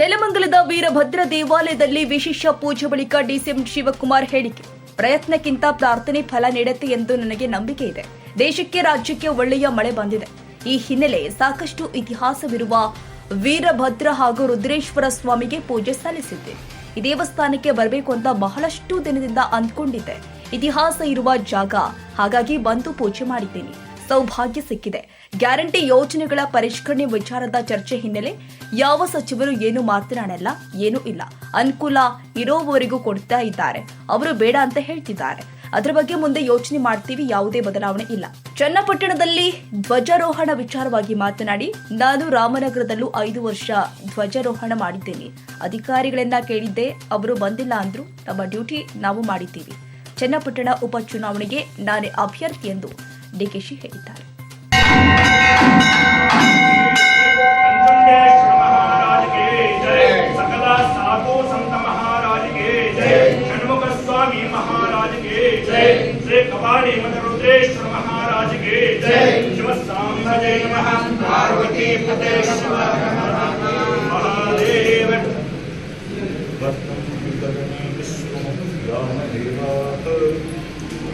ನೆಲಮಂಗಲದ ವೀರಭದ್ರ ದೇವಾಲಯದಲ್ಲಿ ವಿಶೇಷ ಪೂಜೆ ಬಳಿಕ ಡಿಸಿಎಂ ಶಿವಕುಮಾರ್ ಹೇಳಿಕೆ. ಪ್ರಯತ್ನಕ್ಕಿಂತ ಪ್ರಾರ್ಥನೆ ಫಲ ನೀಡುತ್ತೆ ಎಂದು ನನಗೆ ನಂಬಿಕೆ ಇದೆ. ದೇಶಕ್ಕೆ ರಾಜ್ಯಕ್ಕೆ ಒಳ್ಳೆಯ ಮಳೆ ಬಂದಿದೆ. ಈ ಹಿನ್ನೆಲೆ ಸಾಕಷ್ಟು ಇತಿಹಾಸವಿರುವ ವೀರಭದ್ರ ಹಾಗೂ ರುದ್ರೇಶ್ವರ ಸ್ವಾಮಿಗೆ ಪೂಜೆ ಸಲ್ಲಿಸಿದ್ದೆ. ಈ ದೇವಸ್ಥಾನಕ್ಕೆ ಬರಬೇಕು ಅಂತ ಬಹಳಷ್ಟು ದಿನದಿಂದ ಅಂದ್ಕೊಂಡಿದ್ದೆ. ಇತಿಹಾಸ ಇರುವ ಜಾಗ, ಹಾಗಾಗಿ ಬಂದು ಪೂಜೆ ಮಾಡಿದ್ದೀನಿ. ಸೌಭಾಗ್ಯ ಸಿಕ್ಕಿದೆ ಗ್ಯಾರಂಟಿ ಯೋಜನೆಗಳ ಪರಿಷ್ಕರಣೆ ವಿಚಾರದ ಚರ್ಚೆ ಹಿನ್ನೆಲೆ ಯಾವ ಸಚಿವರು ಏನು ಮಾತನಾಡಲ್ಲ, ಏನೂ ಇಲ್ಲ. ಅನುಕೂಲ ಇರೋವರೆಗೂ ಕೊಡ್ತಾ ಇದ್ದಾರೆ. ಅವರು ಬೇಡ ಅಂತ ಹೇಳ್ತಿದ್ದಾರೆ. ಅದರ ಬಗ್ಗೆ ಮುಂದೆ ಯೋಚನೆ ಮಾಡ್ತೀವಿ, ಯಾವುದೇ ಬದಲಾವಣೆ ಇಲ್ಲ. ಚನ್ನಪಟ್ಟಣದಲ್ಲಿ ಧ್ವಜಾರೋಹಣ ವಿಚಾರವಾಗಿ ಮಾತನಾಡಿ, ನಾನು ರಾಮನಗರದಲ್ಲೂ ಐದು ವರ್ಷ ಧ್ವಜಾರೋಹಣ ಮಾಡಿದ್ದೇನೆ. ಅಧಿಕಾರಿಗಳನ್ನ ಕೇಳಿದ್ದೆ, ಅವರು ಬಂದಿಲ್ಲ ಅಂದ್ರು, ನಮ್ಮ ಡ್ಯೂಟಿ ನಾವು ಮಾಡಿದ್ದೀವಿ. ಚನ್ನಪಟ್ಟಣ ಉಪಚುನಾವಣೆಗೆ ನಾನೇ ಅಭ್ಯರ್ಥಿ ಎಂದು ಡಿಕೆಶಿ ಹೇಳಿದ್ದಾರೆ ನಂಜುಂಡೇಶ್ವರ महाराज के जय सकल साधु संत महाराज के जय षण्मुख स्वामी महाराज के जय श्री कपाली मठ रुद्रेश्वर महाराज के जय शिव सांब जय नमः पार्वती पते महादेव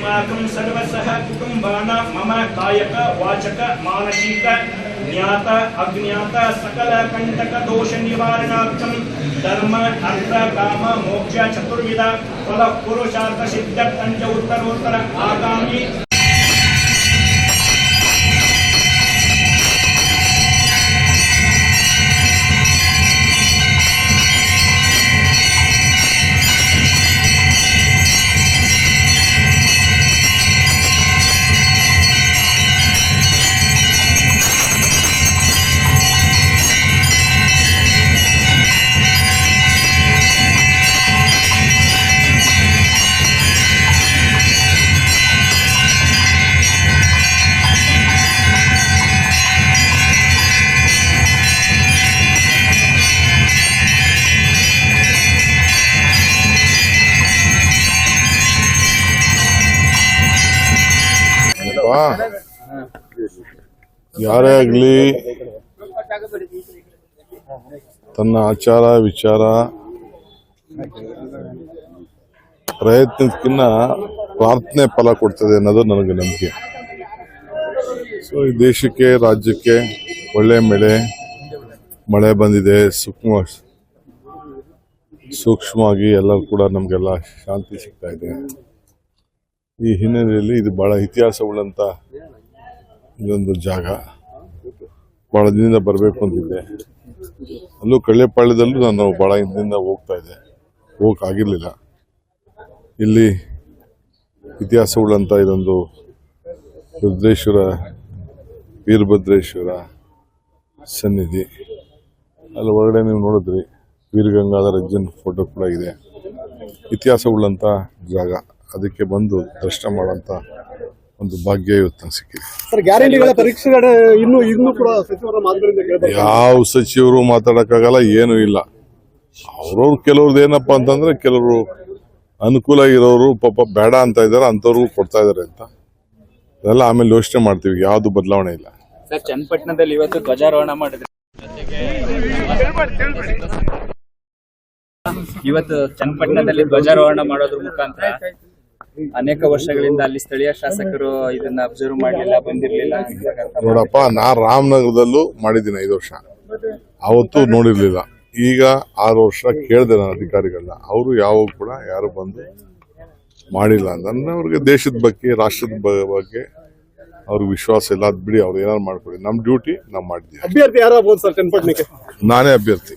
अस्माकं सर्वसः कुटुम्बानां मम कायक वाचक, मानसिक, ज्ञात, अज्ञात, सकल कंटक दोष निवारणार्थं धर्म अर्थ काम, मोक्ष, चतुर्विध फल पुरुषार्थ सिद्ध पंच उत्तरोत्तर आगामि। ಯಾರೇ ಆಗಲಿ ತನ್ನ ಆಚಾರ, ವಿಚಾರ, ಪ್ರಯತ್ನಕ್ಕಿನ್ನ ಪ್ರಾರ್ಥನೆ ಫಲ ಕೊಡ್ತದೆ ಅನ್ನೋದು ನನಗೆ ನಂಬಿಕೆ. ಸೊ ಈ ದೇಶಕ್ಕೆ, ರಾಜ್ಯಕ್ಕೆ ಒಳ್ಳೆ ಮಳೆ ಮಳೆ ಬಂದಿದೆ, ಸೂಕ್ಷ್ಮ, ಸೂಕ್ಷ್ಮವಾಗಿ ಎಲ್ಲರೂ ಕೂಡ ನಮಗೆಲ್ಲ ಶಾಂತಿ ಸಿಗ್ತಾ ಇದೆ. ಈ ಹಿನ್ನೆಲೆಯಲ್ಲಿ ಇದು ಬಹಳ ಉಳ್ಳಂಥ ಇದೊಂದು ಜಾಗ. ಬಹಳ ದಿನದಿಂದ ಬರಬೇಕು ಅಂತಿದ್ದೆ. ಅಲ್ಲೂ ಕಳ್ಳೆಪಾಳ್ಯದಲ್ಲೂ ನಾನು ಬಹಳ ಹಿಂದಿನಿಂದ ಹೋಗ್ತಾ ಇದ್ದೆ. ಹೋಗಕ್ ಆಗಿರ್ಲಿಲ್ಲ. ಇಲ್ಲಿ ಉಳ್ಳಂಥ ಇದೊಂದು ರುದ್ರೇಶ್ವರ, ವೀರಭದ್ರೇಶ್ವರ ಸನ್ನಿಧಿ. ಅಲ್ಲಿ ಹೊರಗಡೆ ನೀವು ನೋಡಿದ್ರಿ, ವೀರಗಂಗಾಧರ ಅಜ್ಜನ್ ಫೋಟೋ ಕೂಡ ಇದೆ. ಇತಿಹಾಸವುಳ್ಳಂತ ಜಾಗ. ಅದಕ್ಕೆ ಬಂದು ದರ್ಶನ ಮಾಡೋಂಥ ಒಂದು ಭಾಗ್ಯ ಇವತ್ತು ಸಿಕ್ಕಿದೆ. ಸರ್ ಗ್ಯಾರಂಟಿಗಳ ಪರೀಕ್ಷೆಗಳ ಇನ್ನು ಇನ್ನು ಕೂಡ ಸಚಿವರ ಯಾವ ಸಚಿವರು ಮಾತಾಡಕ್ಕಾಗಲ್ಲ ಏನೂ ಇಲ್ಲ. ಅವ್ರವ್ರು ಕೆಲವ್ರದ್ದು ಏನಪ್ಪಾ ಅಂತಂದ್ರೆ ಕೆಲವರು ಅನುಕೂಲ ಇರೋರು ಪಾಪ ಬೇಡ ಅಂತ ಇದ್ದಾರೆ ಅಂಥವ್ರಿಗೂ ಕೊಡ್ತಾ ಇದ್ದಾರೆ ಅಂತ. ಅದೆಲ್ಲ ಆಮೇಲೆ ಯೋಚನೆ ಮಾಡ್ತೀವಿ ಯಾವುದು ಬದಲಾವಣೆ ಇಲ್ಲ. ಸರ್ ಚನ್ನಪಟ್ಟಣದಲ್ಲಿ ಇವತ್ತು ಧ್ವಜಾರೋಹಣ ಮಾಡಿದ್ರೆ. ಇವತ್ತು ಚನ್ನಪಟ್ಟಣದಲ್ಲಿ ಧ್ವಜಾರೋಹಣ ಮಾಡೋದ್ರ ಮುಖಾಂತರ ಅನೇಕ ವರ್ಷಗಳಿಂದ ಅಲ್ಲಿ ಸ್ಥಳೀಯ ಶಾಸಕರು ಇದನ್ನ ಅಬ್ಸರ್ವ್ ಮಾಡಲಿಲ್ಲ ಬಂದಿರಲಿಲ್ಲ. ನೋಡಪ್ಪ ನಾ ರಾಮನಗರದಲ್ಲೂ ಮಾಡಿದ್ದೀನಿ ಐದು ವರ್ಷ. ಅವತ್ತು ನೋಡಿರ್ಲಿಲ್ಲ. ಈಗ ಆರು ವರ್ಷ ಕೇಳಿದೆ ನಾನು ಅಧಿಕಾರಿಗಳನ್ನ. ಅವರು ಯಾವಾಗ ಕೂಡ ಯಾರು ಬಂದು ಮಾಡಿಲ್ಲ. ನನ್ನ ಅವ್ರಿಗೆ ದೇಶದ ಬಗ್ಗೆ ರಾಷ್ಟ್ರದ ಬಗ್ಗೆ ಅವ್ರಿಗೆ ವಿಶ್ವಾಸ ಇಲ್ಲ. ಅದ್ ಬಿಡಿ ಅವ್ರು ಏನಾರು ಮಾಡ್ಕೊಳ್ಳಿ ನಮ್ಮ ಡ್ಯೂಟಿ ನಾವು ಮಾಡಿದ್ವಿ ಅಭ್ಯರ್ಥಿ ಯಾರಾಗ್ಬೋದು ಸರ್ ನಾನೇ ಅಭ್ಯರ್ಥಿ.